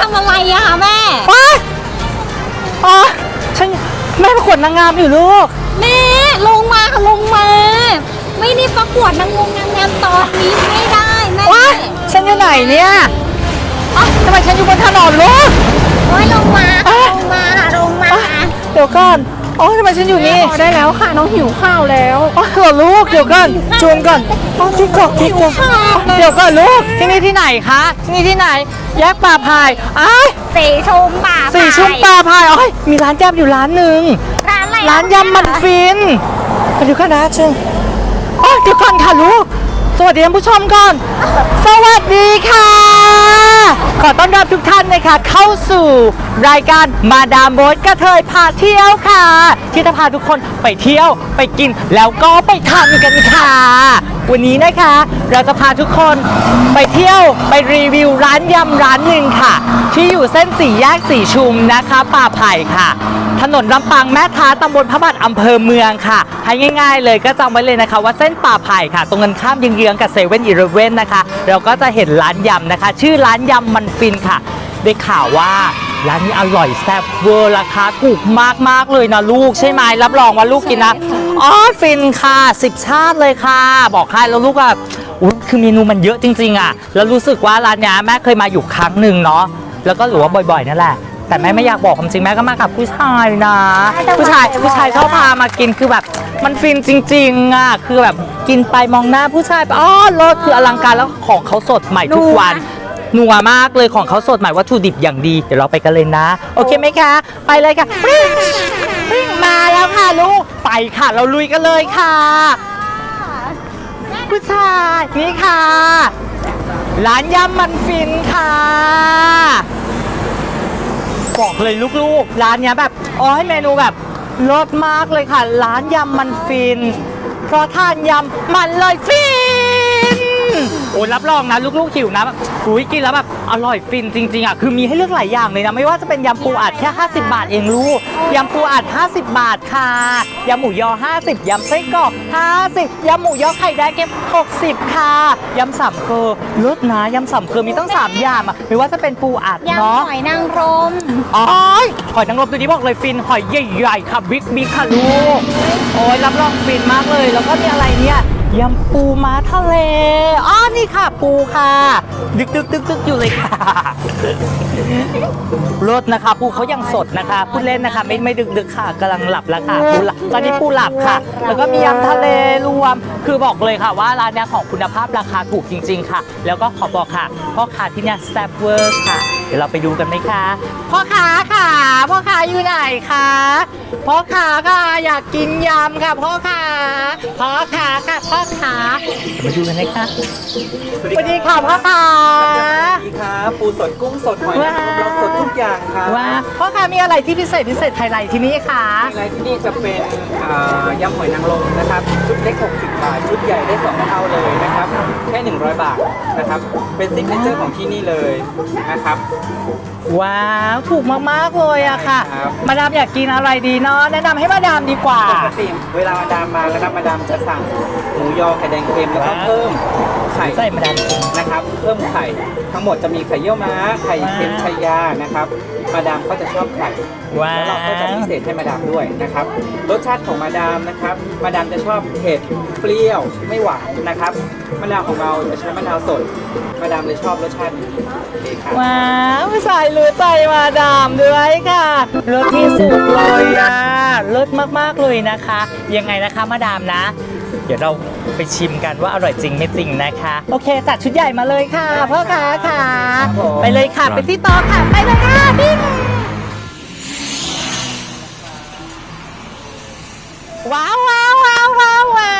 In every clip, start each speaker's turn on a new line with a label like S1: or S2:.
S1: ทำ
S2: อะไรอะคะแม่
S3: ว้ายอ๋อฉันแม่ประกวดนางงามอยู่ลูก
S2: แม่ลงมาค่ะลงมา ไม่ได้ประกวดนางงงนางงามตอนนี้ไม่ได้แม่
S3: ว้ายฉันอยู่ไหนเนี่ยอ๋อทำไมฉันอยู่บนถนนลูก
S2: โอ้ยลงมา
S3: อะ
S2: ลงมาลงมา
S3: อ๋อเดี๋ยวก่อน อ๋อทำไมฉันอยู่นี่
S2: ได้แล้วค่ะน้องหิวข้าวแล้ว
S3: อ๋อเหรอลูกเดี๋ยวก่อนชวนก่อนอ๋อที่กอกที่กอกเดี๋ยวก่อนลูกที่นี่ที่ไหนคะที่นี่ที่ไหน แยกป่าพายอ้าย
S2: สีชุมป่า
S3: สี่ชุ่มป่าพายอ๋อยมีร้านยำอยู่ร้านหนึ่ง
S2: ร้านอะไร
S3: ร้านยำมันฟินไปดูกันนะเชิญอ๋อเดี๋ยวก่อนค่ะลูกส วัสดีท่านผู้ชมก่อน สวัสดีค่ะ ขอต้อนรับทุกท่านนะคะเข้าสู่รายการมาดามโบสกระเทยพาเที่ยวค่ะ ที่จะพาทุกคนไปเที่ยวไปกินแล้วก็ไปทานกันค่ะ วันนี้นะคะ เราจะพาทุกคนไปเที่ยวไปรีวิวร้านยำร้านหนึ่งค่ะ ที่อยู่เส้นสี่แยกสี่ชุมนะคะป่าไผ่ค่ะ ถนนลำปางแม่ท้าตำบลพระบาทอำเภอเมืองค่ะให้ง่าย ๆ เลยก็จำไว้เลยนะคะ ว่าเส้นป่าไผ่ค่ะ ตรงกันข้ามเยื้องๆกับเซเว่นอีเลเว่นนะคะ เราก็จะเห็นร้านยำนะคะ ชื่อร้านยำมันฟินค่ะ ได้ข่าวว่า ร้านนี้อร่อยแซ่บเวอร์ราคาถูกมากๆเลยนะลูกใช่ไหมรับรองว่าลูกกินนะอ๋อฟินค่ะสิบชาติเลยค่ะ บอกให้แล้วลูกอะอุ๊ยคือเมนูมันเยอะจริง ๆอะแล้วรู้สึกว่าร้านเนี้ยแม่เคยมาอยู่ครั้งหนึ่งเนาะแล้วก็หรือว่าบ่อยๆนั่นแหละแต่แม่ไม่อยากบอกความจริงแม่ก็มากับผู้ชายนะผู้ชายผู้ชายชอบพามากินคือแบบมันฟินจริงๆอะคือแบบกินไปมองหน้าผู้ชายไปอ๋อรสคืออลังการแล้วของเขาสดใหม่ทุกวัน นัวมากเลยของเขาสดใหม่วัตถุดิบอย่างดี เดี๋ยวเราไปกันเลยนะ โอเคไหมคะ ไปเลยค่ะปริ้งปริ้งมาแล้วค่ะลูก ไปค่ะ เราลุยกันเลยค่ะ ผู้ชายนี่ค่ะ ร้านยำมันฟินค่ะบอกเลยลูกๆ ร้านเนี้ยแบบอ๋อให้เมนูแบบรสมากเลยค่ะ ร้านยำมันฟิน เพราะทานยำมันเลยฟิน โอ้รับรองนะลูกๆหิวนะแบบอุ้ยกินแล้วแบบอร่อยฟินจริงๆอะคือมีให้เลือกหลายอย่างเลยนะไม่ว่าจะเป็นยำปูอัดแค่ 50 บาทเองลูกยำปูอัด 50 บาทค่ะยำหมูยอ 50ยำไส้กรอก50ยำหมูยอไข่แดงเก็บ60 ค่ะยำสามเกลอเลิศนะยำสามเกลอมีตั้งสามอย่างอะไม่ว่าจะเป็นปูอัด
S2: ยำ
S3: เนาะ
S2: หอยนางรม
S3: อ๋อยหอยนางรมตัวนี้บอกเลยฟินหอยใหญ่ๆค่ะบิ๊กบิ๊กค่ะลูกโอ้ยรับรองฟินมากเลย แล้วก็มีอะไรเนี่ย ยำปูม้าทะเลอ๋อนี่ค่ะ ปูค่ะ ดึกดึกดึกดึกอยู่เลยค่ะรสนะคะ ปูเขายังสดนะคะพูดเล่นนะคะ ไม่ไม่ดึกดึกค่ะกำลังหลับแล้วค่ะปูหลับตอนนี้ปูหลับค่ะ แล้วก็มียำทะเลรวม คือบอกเลยค่ะว่าร้านนี้ของคุณภาพราคาถูกจริง ๆ ค่ะ แล้วก็ขอบอกค่ะพ่อค้าที่เนี่ยแซ่บเวอร์ค่ะ เดี๋ยวเราไปดูกันไหมคะพ่อค้าค่ะพ่อค้าอยู่ไหนคะ พ่อค้าค่ะอยากกินยำค่ะพ่อค้าพ่อค้าค่ะพ่อค้ามาดูกันเลยค่ะสวัสดีค่ะพ่อค้า
S4: สวัสดีครับปูสดกุ้งสดหอยนางรม
S3: ว้าว
S4: เราสดทุกอย่างครับ
S3: ว่าพ่อค้ามีอะไรที่พิเศษพิเศษไฮไลท์ที่นี่คะ
S4: อะไรที่นี่จะเป็นอ่ายำหอยนางรมนะครับชุดเล็ก60บาทชุดใหญ่ได้สองเท่าเลยนะครับแค่100 บาทนะครับเป็นซิกเนเจอร์ของที่นี่เลยนะครับ
S3: ว้าว ถูกมาก ๆ เลยอะค่ะ
S4: ใช่ครับ
S3: มาดามอยากกินอะไรดีเนาะแนะนำให้มาดามดีกว่า
S4: ปกติเวลามาดามมานะครับมาดามจะสั่งหมูยอไข่แดงเค็มแล้วก็เพิ่มไข่
S3: ใส่มาดามกิน
S4: นะครับ เพิ่มไข่ทั้งหมดจะมีไข่เยี่ยวม้าไข่เค็ม
S3: ว้าว
S4: ไข่ยานะครับ มาดามก็จะชอบไข่
S3: ว้า
S4: แล้วเราก็จะ
S3: ว
S4: พิเศษให้มาดามด้วยนะครับ รสชาติของมาดามนะครับ มาดามจะชอบเผ็ดเปรี้ยวไม่หวานนะครับมะนาวของเราจะใช้มะนาวสด มาดามเลยชอบรสชาตินี้โอเคครับ
S3: ว้าวใส่รู้ใจมาดามด้วยค่ะเลิศที่สุดเลยอะเลิศมากๆเลยนะคะ ยังไงนะคะมาดามนะ เดี๋ยวเรา ไปชิมกันว่าอร่อยจริงไม่จริงนะคะ โอเคจัดชุดใหญ่มาเลยค่ะพ่อค้าค่ะ ไปเลยค่ะไปที่โต๊ะค่ะ ไปเลยค่ะพี่ว้าวว้าวว้าวว้าวว้า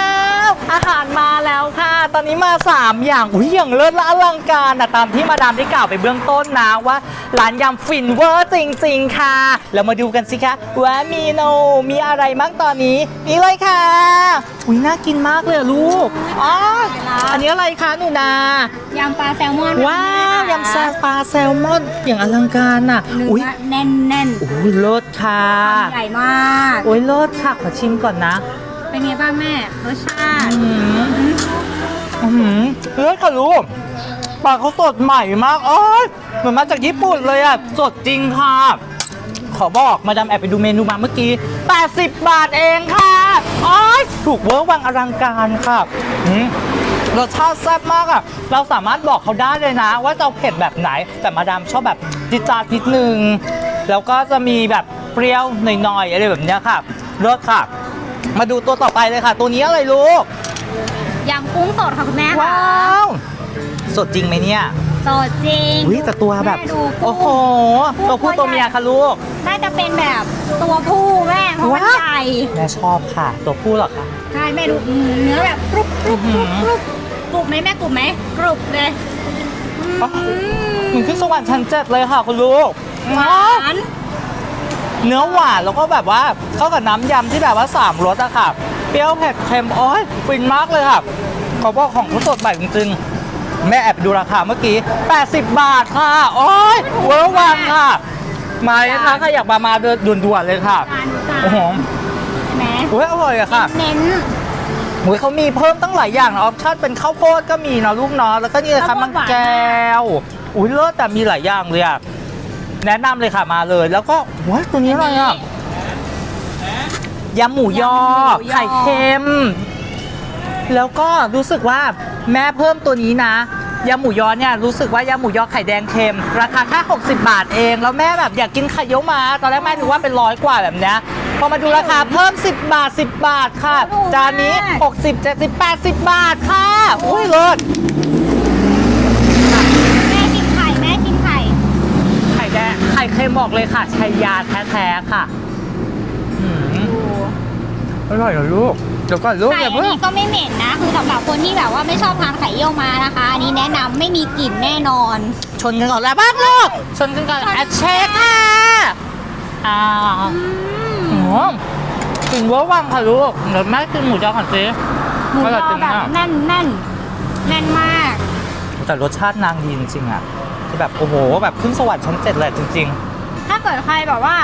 S3: ว อาหารมาแล้วค่ะตอนอนนี้มา 3 อย่างอุ้ยอย่างเลิศและอลังการนะตามที่มาดามได้กล่าวไปเบื้องต้นนะว่าร้านยำฟินเวอร์จริง ๆ ค่ะแล้วมาดูกันสิคะว่ามีโนมีอะไรบ้างตอนนี้ นี่เลยค่ะ อุ้ยน่ากินมากเลยอะลูกอ๋ออันนี้อะไรคะหนูนา
S2: ยำปลาแซลมอน
S3: ว้าวยำแซลปลาแซลมอนอย่างอลังการน่ะ
S2: เนื้
S3: อุ้ย
S2: อแน่นแน่น
S3: โอ้ยเลิศค่ะ
S2: ๆใหญ่มาก
S3: โอ้ยเลิศค่ะขอชิมก่อนนะ
S2: เป็นไงบ้างแม่รสชาติ
S3: อื้อหือเลิศค่ะลูกปลาเขาสดใหม่มาก โอ้ยเหมือนมาจากญี่ปุ่นเลยอะ สดจริงค่ะ ขอบอกมาดามแอบไปดูเมนูมาเมื่อกี้ 80 บาทเองค่ะ โอ้ยถูกเวอร์วังอลังการค่ะอืมรสชาติแซ่บมากอะ เราสามารถบอกเขาได้เลยนะ ว่าจะเอาเผ็ดแบบไหน แต่มาดามชอบแบบจิจาดนิดนึง แล้วก็จะมีแบบเปรี้ยวหน่อยๆอะไรแบบเนี้ยค่ะเลิศค่ะ มาดูตัวต่อไปเลยค่ะ ตัวนี้อะไรลูก
S2: ยำกุ้งสดค่ะคุณแม่
S3: ว้า
S2: ค่ะ
S3: ว สดจริงไหมเนี่ย
S2: สดจริง
S3: อุ้ยแต่ตัวแบบ
S2: ม่ดูกุ้ง
S3: โอ้โห ตัวผู้ตัวเมียค่ะลูก
S2: น่าจะเป็นแบบตัวผู้แม่เพราะมัน
S3: ว้าว
S2: ใหญ่
S3: แม่ชอบค่ะ ตัวผู้เหรอคะ
S2: ใช่แม่ดูอืมเนื้อแบบกรุบกรุบกรุบกรุบกรุบไหมแม่กรุบไหมกรุบเลยอืม
S3: มันขึ้นสวรรค์ชั้นเจ็ดเลยค่ะคุณลูก
S2: หวาน
S3: เนื้อหวานแล้วก็แบบว่าเข้ากับน้ำยำที่แบบว่าสามรสอะค่ะ เปรี้ยวเผ็ดเค็มโอ้ยฟินมากเลยค่ะขอบอกของเขาสดใหม่จริงๆ แม่แอบดูราคาเมื่อกี้ 80 บาทค่ะ โอ้ยเวอร์วังค่ะ มาเลยนะคะใครอยากมามาเดินด่วนๆเลยค่ะ
S2: จานจาน
S3: โอ้โห
S2: ใช่ไหม
S3: โอ้ยอร่อยอะค่ะ
S2: เน้น
S3: โอ้ยเขามีเพิ่มตั้งหลายอย่างนะออปชั่นเป็นข้าวโพดก็มีนะลูกเนาะแล้วก็นี่เลยค่ะ
S2: ข้าวโพ
S3: มั
S2: ด
S3: ง
S2: หวาน
S3: แก้ว อุ้ยเลิศแต่มีหลายอย่างเลยอะ แนะนำเลยค่ะมาเลย แล้วก็ว้ายตัวนี้อะไรอะยำหมูยอ ไข่เค็ม แล้วก็รู้สึกว่าแม่เพิ่มตัวนี้นะยำหมูยอเนี่ยรู้สึกว่ายำหมูยอไข่แดงเค็ม ราคาแค่60 บาทเอง แล้วแม่แบบอยากกินไข่เยี่ยวมา ตอนแรกแม่ถือว่าเป็นร้อยกว่าแบบเนี้ยพอมาดูราคาเพิ่ม 10 บาท 10 บาทค่ะจานนี้ 60 70 80 บาทค่ะ อุ้ยเลิศ
S2: แม่กินไข่แม่กินไข่
S3: ไข่แดงไข่เค็มบอกเลยค่ะชัยยาแท้ๆค่ะอืมอร่อยเหรอลูกเดี๋ยวก่อนลูก
S2: ไข่
S3: อย่า
S2: อัน
S3: เพิ่ง
S2: นี้ก็ไม่เหม็นนะ คือสำหรับคนที่แบบว่าไม่ชอบทานไข่เยี่ยวมานะคะ อันนี้แนะนำไม่มีกลิ่นแน่นอน
S3: ชนกันก่อนแล้วบ้างลูกชนกันก่อนแอดเช็คค่ะอ่า
S2: อืม
S3: โอ้กินเวอร์วังค่ะลูกเดี๋ยวแม่กินหมูยอก่อนสิ
S2: หมูย
S3: อร่
S2: อ
S3: อยจริง
S2: แบบ
S3: อะ
S2: แน่นแน่นแน่นมาก
S3: แต่รสชาตินางดีจริงๆอะ ที่แบบโอ้โหแบบขึ้นสวรรค์ชั้นเจ็ดเลยจริง
S2: ถ้าเกิดใครแบบว่า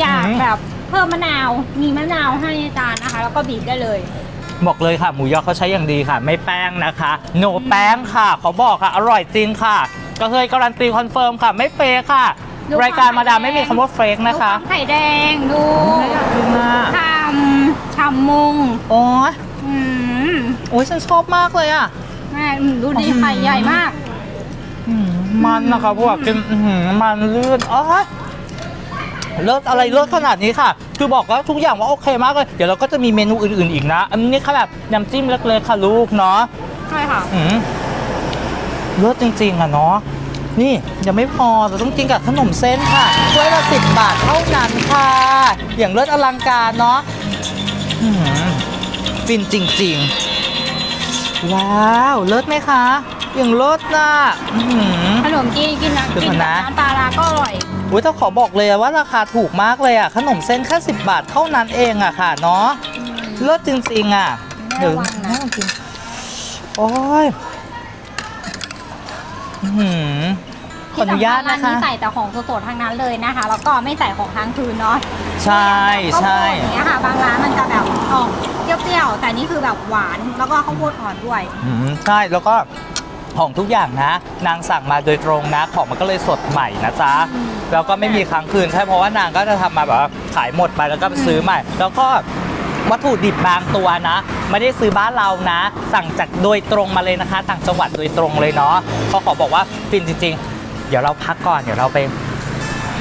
S2: อยาก
S3: อืม
S2: แบบเพิ่มมะนาว มีมะนาวให้ในจานนะคะ แล้วก็บีบได้เลย
S3: ๆ บอกเลยค่ะ หมูยอเขาใช้อย่างดีค่ะ ไม่แป้งนะคะโนแป้งค่ะเขาบอกค่ะ อร่อยจริงค่ะ ก็เคยการันตีคอนเฟิร์มค่ะ ไม่เฟกค่ะ
S2: ดูความ
S3: รายการมาดามไม่มีคำว่าเฟกนะ
S2: ดู
S3: คะ
S2: วามไข่แดง ดู
S3: ไม่อยากกินอะ
S2: ฉ่ำฉ่ำมุง
S3: โอ้ย
S2: อืม
S3: โอ้ยฉันชอบมากเลยอะ
S2: แม่อืมดูดี
S3: อืม
S2: ไข่ใหญ่มาก
S3: อื มมันนะคะพวกกินอื้อหือมันลื่นอ๋อเลิศอะไรเลิศขนาดนี้ค่ะ คือบอกว่าทุกอย่างว่าโอเคมากเลย เดี๋ยวเราก็จะมีเมนูอื่น ๆอีกนะ อันนี้แค่แบบน้ำจิ้มเล็กๆค่ะลูกเนาะ
S2: ใช่ค่ะ
S3: อืมเลิศจริง ๆอะเนาะ นี่ยังไม่พอเราต้องกินกับขนมเส้นค่ะถ้วยละสิบบาทเท่านั้นค่ะ อย่างเลิศอลังการเนาะอื้อหือฟินจริง ๆ ว้าว เลิศไหมคะ อย่างเลิศน่ะอื้อหือ
S2: ขนมจีนกินนะ
S3: เดี๋ยว
S2: กิ
S3: ก่อน
S2: น
S3: นะ
S2: กับน้ำปลาร้าก็อร่อย
S3: อุ้ยแต่ขอบอกเลยว่าราคาถูกมากเลยอะ ขนมเส้นแค่สิบบาทเท่านั้นเองอะค่ะเนาะเลิศจริงๆอะ
S2: แม่ระวังนะ
S3: แม่ลองกินโอ้ยอื้อหือขออนุญาต
S2: ที่
S3: นะ
S2: สำคัญร้
S3: คะ
S2: นี้ใส่แต่ของสดๆทั้งนั้นเลยนะคะ แล้วก็ไม่ใส่ของค้างคืนเนาะ
S3: ใช่ใช่
S2: ข้าวโพดอย่างเงี้ยค่ะบางร้านมันจะแบบออกเปรี้ยวๆแต่นี่คือแบบหวานแล้วก็ข้าวโพดอ่อนด้วย
S3: อืมใช่แล้วก็ ของทุกอย่างนะ นางสั่งมาโดยตรงนะ ของมันก็เลยสดใหม่นะจ๊ะ
S2: อืม
S3: แล้วก็ไม่มีค้างคืนใช่เพราะว่านางก็จะทำมาแบบว่าขายหมดไปแล้วก็ไปซื้อใหม่ แล้วก็วัตถุดิบบางตัวนะ ไม่ได้ซื้อบ้านเรานะ สั่งจากโดยตรงมาเลยนะคะ ต่างจังหวัดโดยตรงเลยเนาะเขาขอบอกว่าฟินจริง ๆ เดี๋ยวเราพักก่อนเดี๋ยวเราไป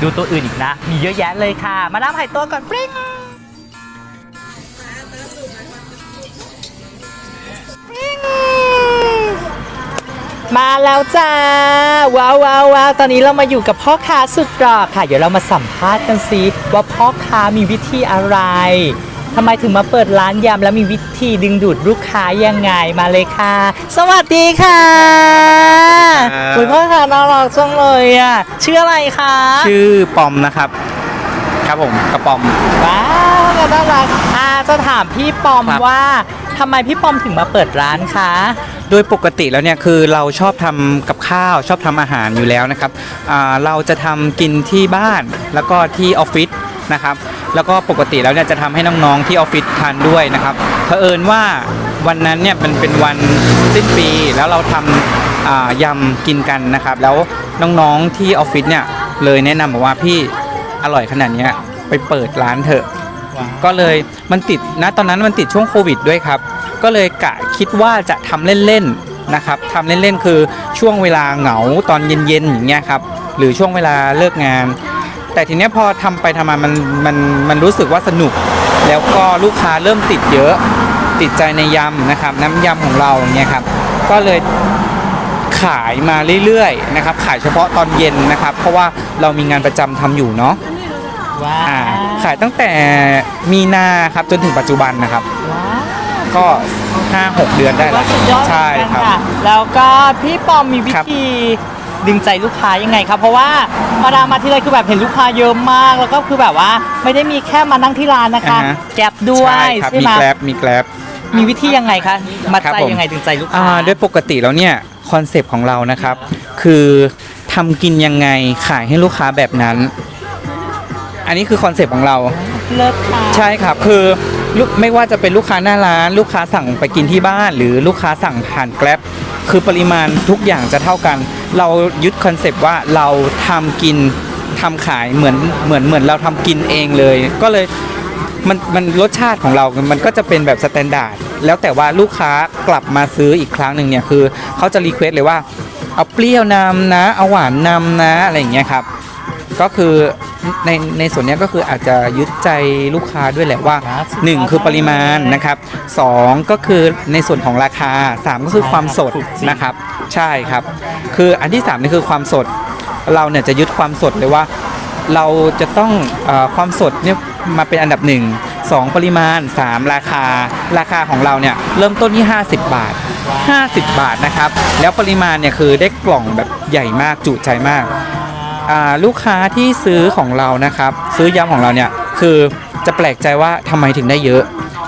S3: ดูตัวอื่นอีกนะ มีเยอะแยะเลยค่ะ มาน้ำไห่ตัวก่อนปริ้ง มาแล้วจ้า ว้าวว้าวว้าวตอนนี้เรามาอยู่กับพ่อค้าสุดหล่อค่ะ เดี๋ยวเรามาสัมภาษณ์กันซิว่าพ่อค้ามีวิธีอะไรทำไมถึงมาเปิดร้านยำแล้วมีวิธีดึงดูดลูกค้ายังไงมาเลยค่ะ สวัสดีค่ะ
S4: ครับ
S3: คุณพ่อค่ะน่ารักจังเลยอะชื่ออะไรคะ
S4: ชื่อปอมนะครับ ครับผมกระปอม
S3: ว้าวน่ารักอ่าจะถามพี่ปอม
S4: ครับ
S3: ว่าทำไมพี่ปอมถึงมาเปิดร้านคะ
S4: โดยปกติแล้วเนี่ยคือเราชอบทำกับข้าวชอบทำอาหารอยู่แล้วนะครับอ่าเราจะทำกินที่บ้านแล้วก็ที่ออฟฟิศนะครับแล้วก็ปกติแล้วเนี่ยจะทำให้น้องๆที่ออฟฟิศทานด้วยนะครับเผอิญว่าวันนั้นเนี่ยมันเป็นวันสิ้นปีแล้วเราทำอ่ายำกินกันนะครับ แล้วน้องๆที่ออฟฟิศเนี่ยเลยแนะนำบอกว่าพี่อร่อยขนาดเนี้ยไปเปิดร้านเถอะ ก็เลยมันติดนะตอนนั้นมันติดช่วงโควิดด้วยครับ ก็เลยกะคิดว่าจะทำเล่นๆนะครับทำเล่นๆคือช่วงเวลาเหงาตอนเย็นๆอย่างเงี้ยครับหรือช่วงเวลาเลิกงาน แต่ทีเนี้ยพอทำไปทำมามันมันมันรู้สึกว่าสนุก แล้วก็ลูกค้าเริ่มติดเยอะติดใจในยำนะครับน้ำยำของเราอย่างเงี้ยครับก็เลยขายมาเรื่อยๆนะครับขายเฉพาะตอนเย็นนะครับ เพราะว่าเรามีงานประจำทำอยู่เนาะ
S3: ว้า
S4: อ่าขายตั้งแต่มีนาครับจนถึงปัจจุบันนะครับ ก็ 5-6 เดือนได้
S3: ก็
S4: แล้ว
S3: สุดยอด
S4: ใช่
S3: เหมือน
S4: ค
S3: กั
S4: รั
S3: น
S4: บ
S3: ค่ะ แล้วก็พี่ปอมมีวิ
S4: ครับ
S3: ธีดึงใจลูกค้ายังไงครับ เพราะว่ามาดามมาทีไรคือแบบเห็นลูกค้าเยอะมาก แล้วก็คือแบบว่าไม่ได้มีแค่มานั่งที่ร้านนะคะ
S4: อ่าฮะ
S3: แก็บด้วย
S4: ครับ
S3: ใช่
S4: มี
S3: ไหม
S4: แกลบมีแกลบ
S3: มีวิธียังไงคะมัด
S4: ครับ
S3: ใจ
S4: ผม
S3: ยังไงดึงใจลูก
S4: อ่า
S3: ค้า
S4: ด้วยปกติแล้วเนี่ยคอนเซปต์ของเรานะครับ คือทำกินยังไงขายให้ลูกค้าแบบนั้นอั นนี้คือคอนเซปต์ของเรา
S3: เลิศค่ะ
S4: ใช่ครับคือลูกไม่ว่าจะเป็นลูกค้าหน้าร้าน ลูกค้าสั่งไปกินที่บ้าน หรือลูกค้าสั่งผ่านแกร็บคือปริมาณทุกอย่างจะเท่ากัน เรายึดคอนเซปต์ว่าเราทำกินทำขายเหมือนเหมือนเหมือนเราทำกินเองเลย ก็เลยมันมันรสชาติของเรา มันก็จะเป็นแบบสแตนดาร์ดแล้วแต่ว่าลูกค้ากลับมาซื้ออีกครั้งหนึ่งเนี่ยคือเขาจะรีเควสเลยว่าเอาเปรี้ยวนำนะเอาหวานนำนะอะไรอย่างเงี้ยครับ ก็คือในในส่วนเนี้ยก็คืออาจจะยึดใจลูกค้าด้วยแหละว่า 1 คือปริมาณนะครับ 2 ก็คือในส่วนของราคา 3 ก็คือความสดนะครับ ใช่ครับ คืออันที่3นี่คือความสด เราเนี่ยจะยึดความสดเลยว่า เราจะต้องเออความสดเนี่ยมาเป็นอันดับ 1 2 ปริมาณ 3 ราคา ราคาของเราเนี่ยเริ่มต้นที่ 50 บาท 50 บาทนะครับ แล้วปริมาณเนี่ยคือได้กล่องแบบใหญ่มากจุใจมากอ่า ลูกค้าที่ซื้อของเรานะครับ ซื้อยำของเราเนี่ยคือจะแปลกใจว่าทำไมถึงได้เยอะ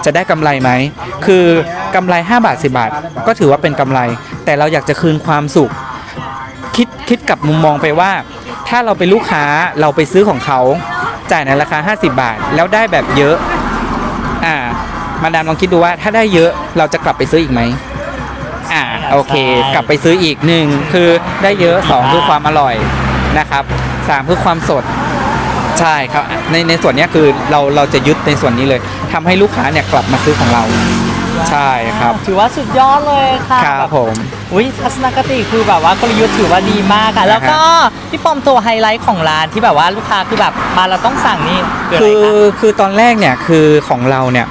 S4: จะได้กำไรไหมคือกำไร 5 บาท 10 บาท ก็ถือว่าเป็นกำไร แต่เราอยากจะคืนความสุข คิดคิดกับมุมมองไปว่า ถ้าเราเป็นลูกค้าเราไปซื้อของเขาจ่ายในราคา 50 บาท แล้วได้แบบเยอะอ่ามาดามลองคิดดูว่าถ้าได้เยอะเราจะกลับไปซื้ออีกไหมอ่าโอเค กลับไปซื้ออีกหนึ่งคือได้เยอะสองคือความอร่อย นะครับสามคือความสดใช่ครับในในส่วนเนี้ยคือเราเราจะยึดในส่วนนี้เลยทำให้ลูกค้าเนี่ยกลับมาซื้อของเรา ใช่ครับ
S3: ถือว่าสุดยอดเลยค่ะ
S4: ครับผม
S3: อุ้ยทัศนคติคือแบบว่ากลยุทธ์ถือว่าดีมากค่ะแล้วก็พี่ปอมตัวไฮไลท์ของร้านที่แบบว่าลูกค้าคือแบบมาเราต้องสั่งนี่คืออะไร
S4: คือ
S3: คะ
S4: คือตอนแรกเนี่ยคือของเราเนี่ย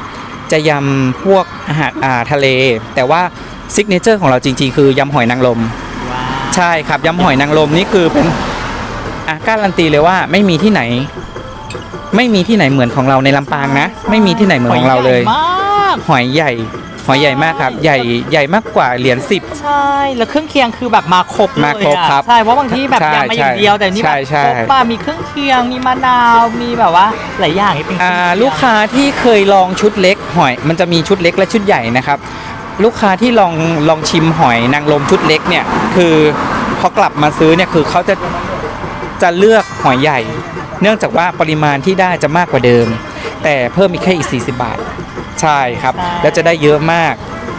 S4: จะยำพวกอาหารอ่าทะเล แต่ว่าซิกเนเจอร์ของเราจริงๆ คือยำหอยนางรม
S3: ว้าว
S4: ใช่ครับยำหอยนางรมนี่คือเป็น อะการันตีเลยว่าไม่มีที่ไหน ไม่มีที่ไหนเหมือนของเราในลำปางนะ ไม่มีที่ไหนเหมือนของเราเลย
S3: หใหญ่มาก
S4: หอยใหญ่ หอยใหญ่มากครับ ใหญ่ใหญ่มากกว่าเหรียญสิบ
S3: ใช่แล้วเครื่องเคียงคือแบบมาครบเลย
S4: มาครบ
S3: อะ
S4: ครับ
S3: ใช่เพราะบางทีแบบ
S4: ใช่
S3: ยำมาอย่างเดียวแต่นี่
S4: ใช่
S3: แบบ
S4: ใช่
S3: ครบป่ะมีเครื่องเคียงมีมะนาวมีแบบว่าหลายอย่างที่เป็น
S4: อ่า
S3: เครื่องเยง
S4: ลูกค้าที่เคยลองชุดเล็กหอย มันจะมีชุดเล็กและชุดใหญ่นะครับ ลูกค้าที่ลองลองชิมหอยนางรมชุดเล็กเนี่ย คือพอกลับมาซื้อเนี่ยคือเขาจะ จะเลือกหอยใหญ่ เนื่องจากว่าปริมาณที่ได้จะมากกว่าเดิม แต่เพิ่มอีกแค่อีก 40 บาท ใช่ครับ แล้วจะได้เยอะมาก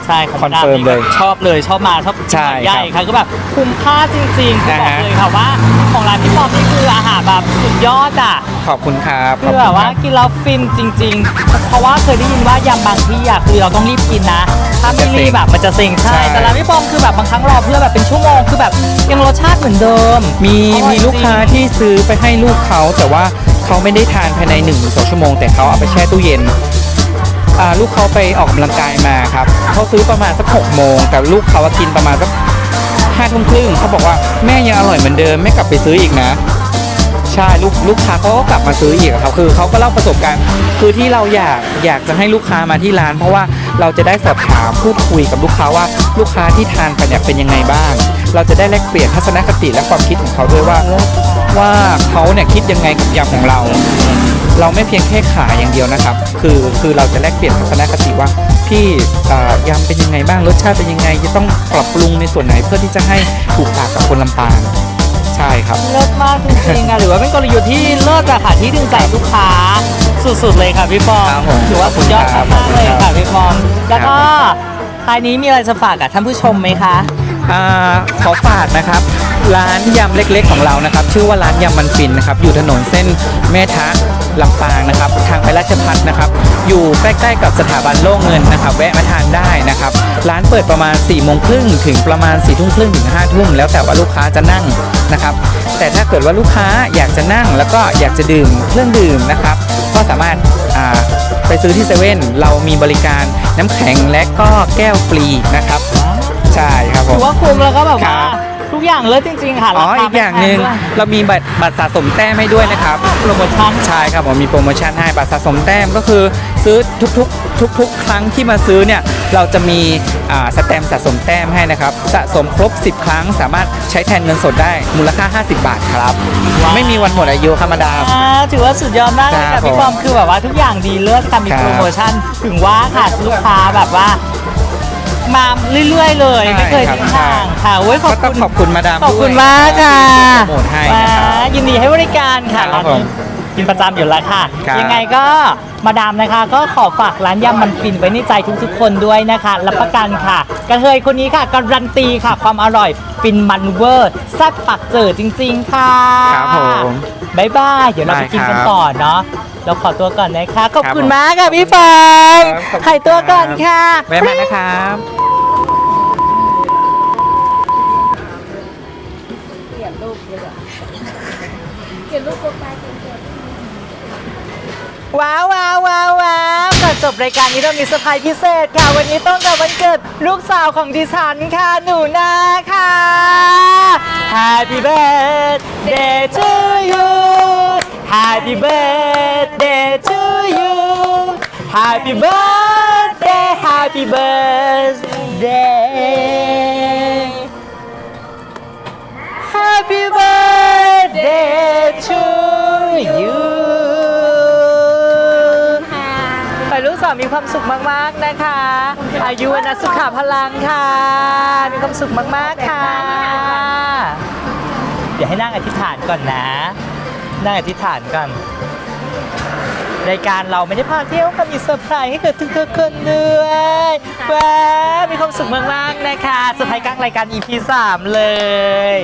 S3: ใช่ของ
S4: คอนเฟิร์มเลย
S3: ชอบเลยชอบมาชอบ
S4: ใช่
S3: ใหญ่
S4: ครับ
S3: ค่ะก็แบบคุ้มค่าจริงๆคือบอก
S4: นะฮะ
S3: เลยค่ะว่าของร้านพี่ปอมนี่คืออาหารแบบสุดยอดอะ
S4: ขอบคุณครับข
S3: คือ
S4: ณ
S3: แบบว่า
S4: รับ
S3: กินแล้วฟินจริง ๆ เพราะว่าเคยได้ยินว่ายำบางที่อะคือเราต้องรีบกินนะ ถ้าไม่รีบแบบมันจะเซ็งใช่
S4: ใช่
S3: แต่ร้านพี่ปอมคือแบบบางครั้งรอเพื่อแบบเป็นชั่วโมงคือแบบยังรสชาติเหมือนเดิม
S4: มี
S3: อร่อย
S4: มีลูกค้า
S3: จริง
S4: ที่ซื้อไปให้ลูกเขาแต่ว่าเขาไม่ได้ทานภายใน1นถึงสชั่วโมง แต่เขาเอาไปแช่ตู้เย็นอ่า ลูกเขาไปออกกำลังกายมาครับเขาซื้อประมาณสักหกโมงแต่ลูกเขากินประมาณสักห้าทุ่มครึ่งเขาบอกว่าแม่ยังอร่อยเหมือนเดิมไม่กลับไปซื้ออีกนะใช่ลูกลูกค้าเขาก็กลับมาซื้ออีกครับคือเขาก็เล่าประสบการณ์ คือที่เราอยากอยากจะให้ลูกค้ามาที่ร้าน เพราะว่าเราจะได้สอบถามพูดคุยกับลูกค้าว่าลูกค้าที่ทานไปเนี่ยเป็นยังไงบ้าง เราจะได้แลกเปลี่ยนทัศนคติและความคิดของเขาด้วยว่า ว่าเขาเนี่ยคิดยังไงกับยำของเรา เราไม่เพียงแค่ขายอย่างเดียวนะครับ คือคือเราจะแลกเปลี่ยนทัศนคติว่าพี่เอ่อยำเป็นยังไงบ้างรสชาติเป็นยังไง จะต้องปรับปรุงในส่วนไหนเพื่อที่จะให้ถูกปากกับคนลำปางใช่ครับ
S3: เลิศมากจริงๆอะหรือว่าเป็นกลยุทธ์ที่เลิศอะค่ะที่ดึงใจลูกค้าสุดๆเลยค่ะพี่ปอม
S4: ครับผม
S3: ถือว่าสุดยอด
S4: ขอบคุณ
S3: มากๆเลย
S4: ครั
S3: ค่ะ
S4: บ
S3: พี่ปอมแล้วก็ท้ายนี้มีอะไรจะฝากกับท่านผู้ชมไหมคะ
S4: อ่าขอฝากนะครับ ร้านยำเล็กๆของเรานะครับ ชื่อว่าร้านยำมันฟินนะครับ อยู่ถนนเส้นแม่ทะลำปางนะครับ ทางไปราชพัฒนะครับ อยู่ใกล้ๆกับสถาบันโล่เงินนะครับ แวะมาทานได้นะครับ ร้านเปิดประมาณ4ี่โมงครึ่งถึงประมาณ4ี่ทุ่มครึ่งถึง5้าทุ่มแล้วแต่ว่าลูกค้าจะนั่งนะครับ แต่ถ้าเกิดว่าลูกค้าอยากจะนั่งแล้วก็อยากจะดื่มเครื่องดื่มนะครับ ก็สามารถไปซื้อที่เซเว่นเรามีบริการน้ำแข็งและก็แก้วฟรีนะครับ ใช่ครับผม
S3: ถือว่าคุ้มแล้วก็แบบ
S4: ครั
S3: ว่า
S4: บ
S3: ทุกอย่างเลิศจริง ๆ ค่ะ
S4: อ๋อ
S3: ราคา
S4: อีกอย่างหนึ่ง
S3: ไม่แพด้วย
S4: เรามีบัตรบัตรสะสมแต้มให้ด้วยนะครับ
S3: โปรโมชั่น
S4: ใช่ครับผมมีโปรโมชั่นให้บัตรสะสมแต้มก็คือซื้อทุกๆ ทุก ๆ ครั้งที่มาซื้อเนี่ยเราจะมีอ่าสแตมป์สะสมแต้มให้นะครับสะสมครบ 10 ครั้งสามารถใช้แทนเงินสดได้มูลค่า 50 บาทครับ
S3: ว้าว
S4: ไม่มีวันหมดอายุครับมาดาม
S3: อ่าถือว่าสุดยอดมากเลย
S4: ครั
S3: ค่ะ
S4: บ
S3: พี่
S4: ผม
S3: ปอมคือแบบว่าทุกอย่างดีเลิศค่ะมี
S4: ครับ
S3: โปรโมชั่น ถึงว่าค่ะลูกค้าแบบว่า มาเรื่อยๆ เลย
S4: ใช่
S3: ไม่เคย
S4: ครับ
S3: ทิ้งห่างค่ะโอ้ยขอบ
S4: ก็ต้อง
S3: คุณ
S4: ขอบคุณมาดาม
S3: ขอบคุณ
S4: ด้วย
S3: มากค่ะ
S4: ที่โปรโมทให้นะครับ
S3: ว้ายินดีให้บริการค่ะ
S4: ครั
S3: ร้า
S4: บ
S3: นนี้ กินประจำอยู่แล้วค่ะ
S4: ครับ
S3: ยังไงก็มาดามนะคะ ก็ขอฝากร้านยำมันฟินไว้ในใจทุกๆคนด้วยนะคะรับประกันค่ะ กระเทยคนนี้ค่ะการันตีค่ะ ความอร่อยฟินมันเวอร์แซ่บปักเจอจริง ๆ ค่ะ
S4: ครับผม
S3: บายบายเดี๋ยวเราไปกินกัน
S4: ได้ครับ
S3: ต่อเนาะเราขอตัวก่อนนะคะขอบ
S4: ครับ
S3: คุณ
S4: ผม
S3: มากค่ะพี่ฟอง
S4: ครับขอบคุณ
S3: หายตัวก่อน
S4: ครับ
S3: ค่ะ
S4: แวะมานะครับ
S3: ว้าวว้าวว้าวว้าวก่อนจบรายการนี้เรามีเซอร์ไพรส์พิเศษค่ะ วันนี้ต้องกับวันเกิดลูกสาวของดิฉันค่ะ หนูนาค่ะ Happy birthday to you Happy birthday to you Happy birthday Happy birthday มามสุขมากๆนะคะ อายุวันสุขภาพลังค่ะ มีความสุขมากๆค่ะ เดี๋ยวให้นั่งอธิษฐานก่อนนะ นั่งอธิษฐานก่อน รายการเราไม่ได้พาเที่ยวค่ะมีเซอร์ไพรส์ให้เกิดทุกๆคนด้วยว้าวมีความสุขมากๆนะคะเซอร์ไพรส์กลางรายการ EP 3เลย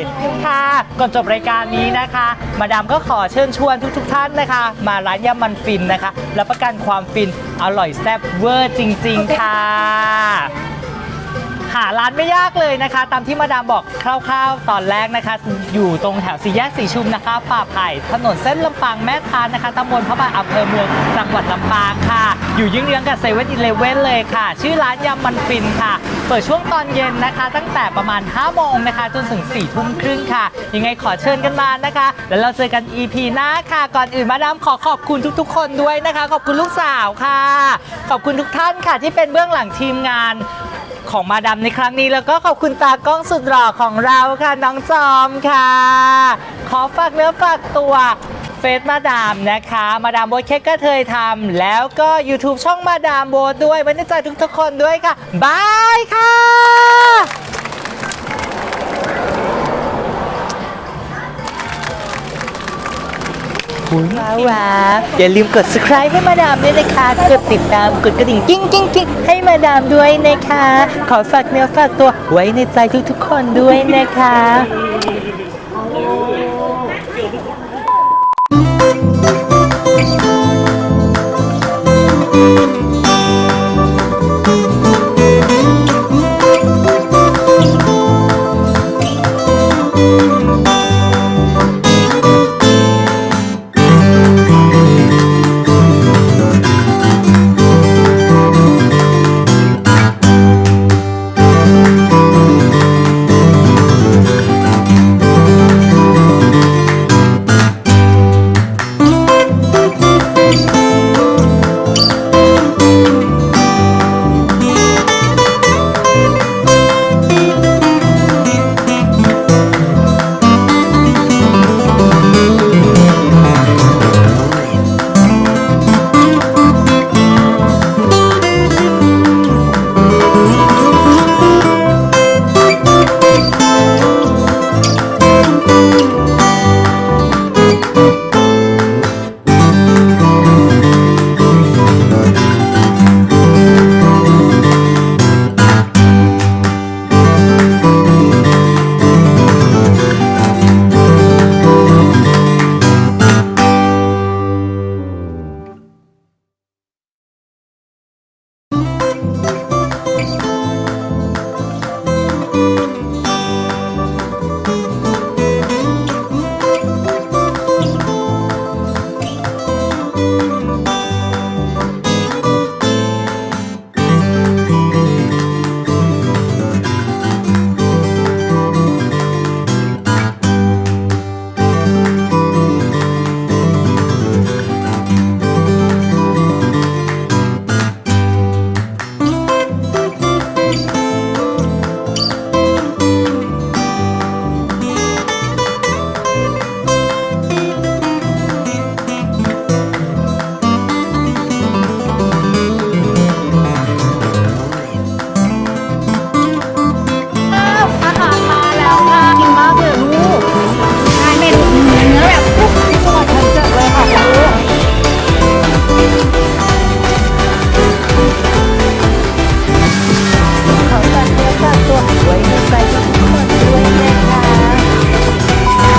S3: ค่ะก่อนจบรายการนี้นะคะ มาดามก็ขอเชิญชวนทุกๆท่านนะคะ มาร้านยำมันฟินนะคะรับประกันความฟินอร่อยแซ่บเวอร์จริง ๆ ค่ะ หาร้านไม่ยากเลยนะคะ ตามที่มาดามบอกคร่าวๆ ตอนแรกนะคะ อยู่ตรงแถวสี่แยกสีชุมนะคะป่าไผ่ถนนเส้นลำปางแม่ทานนะคะตำบลพระบาทอำเภอเมืองจังหวัดลำปางค่ะ อยู่ยิ่งเยื้องกับเซเว่นอีเลเว่นเลยค่ะ ชื่อร้านยำมันฟินค่ะ เปิดช่วงตอนเย็นนะคะ ตั้งแต่ประมาณ5โมงนะคะจนถึง4ทุ่มครึ่งค่ะ ยังไงขอเชิญกันมานะคะ แล้วเราเจอกัน EP หน้าค่ะ ก่อนอื่นมาดามขอขอบคุณทุกๆ คนด้วยนะคะ ขอบคุณลูกสาวค่ะ ขอบคุณทุกท่านค่ะที่เป็นเบื้องหลังทีมงาน ของมาดามในครั้งนี้ แล้วก็ขอบคุณตากล้องสุดหล่อของเราค่ะน้องจอมค่ะ ขอฝากเนื้อฝากตัวเฟซมาดามนะคะ มาดามโบทเค้กก็เคยทำแล้วก็ YouTube ช่องมาดามโบทด้วยไว้ในใจทุกทุกคนด้วยค่ะ บายค่ะ ว้าวว้าวอย่าลืมกด subscribe ให้มาดามด้วยนะคะ กดติดตามกดกระดิ่งกิ้งกิ้งกิ้งให้มาดามด้วยนะคะ ขอฝากเนื้อฝากตัวไว้ในใจทุกๆคนด้วยนะคะ